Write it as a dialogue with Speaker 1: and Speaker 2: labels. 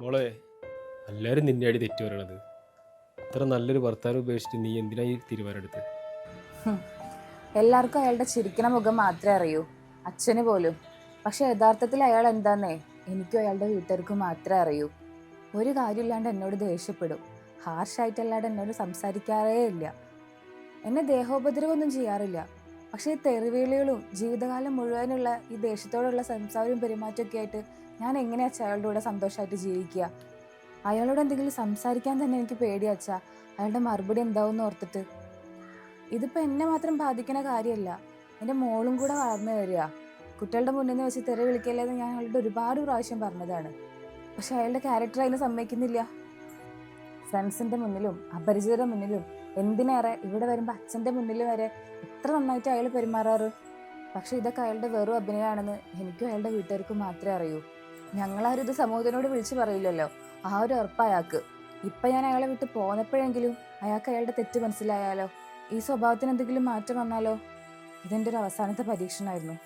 Speaker 1: മോളെ എല്ലാവരും നിന്നെ അടി തെറ്റു പറയണത്. ഇത്ര നല്ലൊരു ഭർത്താവ് ഉപേക്ഷിച്ച് നീ എന്തിനാ ഈ തീരുമാനമെടുത്ത്
Speaker 2: എടുത്ത്? എല്ലാവർക്കും അയാളുടെ ചിരിക്കണ മുഖം മാത്രമേ അറിയൂ. അച്ഛന് പോലും. പക്ഷെ യഥാർത്ഥത്തിൽ അയാൾ എന്താന്നേ എനിക്കും അയാളുടെ വീട്ടുകാർക്കും മാത്രമേ അറിയൂ. ഒരു കാര്യമില്ലാണ്ട് എന്നോട് ദേഷ്യപ്പെടും. ഹാർഷായിട്ടല്ലാണ്ട് എന്നോട് സംസാരിക്കാറേ ഇല്ല. എന്നെ ദേഹോപദ്രവമൊന്നും ചെയ്യാറില്ല. പക്ഷേ ഈ തെറിവേളികളും ജീവിതകാലം മുഴുവനുള്ള ഈ ദേഷ്യത്തോടുള്ള സംസാരവും പെരുമാറ്റമൊക്കെ ആയിട്ട് ഞാൻ എങ്ങനെയാ അയാളുടെ കൂടെ സന്തോഷമായിട്ട് ജീവിക്കുക? അയാളോട് എന്തെങ്കിലും സംസാരിക്കാൻ തന്നെ എനിക്ക് പേടിയാച്ചാ അയാളുടെ മറുപടി എന്താവും ഓർത്തിട്ട്. ഇതിപ്പോൾ എന്നെ മാത്രം ബാധിക്കുന്ന കാര്യമല്ല എന്റെ മോളും കൂടെ വളർന്നു വരിക. കുട്ടികളുടെ മുന്നിൽ നിന്ന് വെച്ച് തെറി വിളിക്കല്ലെന്ന് ഞാൻ അയാളുടെ ഒരുപാട് പ്രാവശ്യം പറഞ്ഞതാണ്. പക്ഷെ അയാളുടെ ക്യാരക്ടർ അതിന് സമ്മതിക്കുന്നില്ല. ഫ്രണ്ട്സിന്റെ മുന്നിലും അപരിചിതരുടെ മുന്നിലും എന്തിനേറെ? ഇവിടെ വരുമ്പോൾ അച്ഛന്റെ മുന്നിൽ വരെ എത്ര നന്നായിട്ട് അയാൾ പെരുമാറാറ്? പക്ഷേ ഇതൊക്കെ അയാളുടെ വെറും അഭിനയമാണെന്ന് എനിക്കും അയാളുടെ വീട്ടുകാർക്കും മാത്രമേ അറിയൂ. ഞങ്ങളാരും ഇത് സമൂഹത്തിനോട് വിളിച്ചു പറയില്ലല്ലോ. ആ ഒരു ഉറപ്പ് അയാൾക്ക്. ഇപ്പം ഞാൻ അയാളെ വിട്ട് പോന്നപ്പോഴെങ്കിലും അയാൾക്ക് അയാളുടെ തെറ്റ് മനസ്സിലായാലോ? ഈ സ്വഭാവത്തിന് എന്തെങ്കിലും മാറ്റം വന്നാലോ? ഇതെന്റെ ഒരു അവസാനത്തെ പരീക്ഷണമായിരുന്നു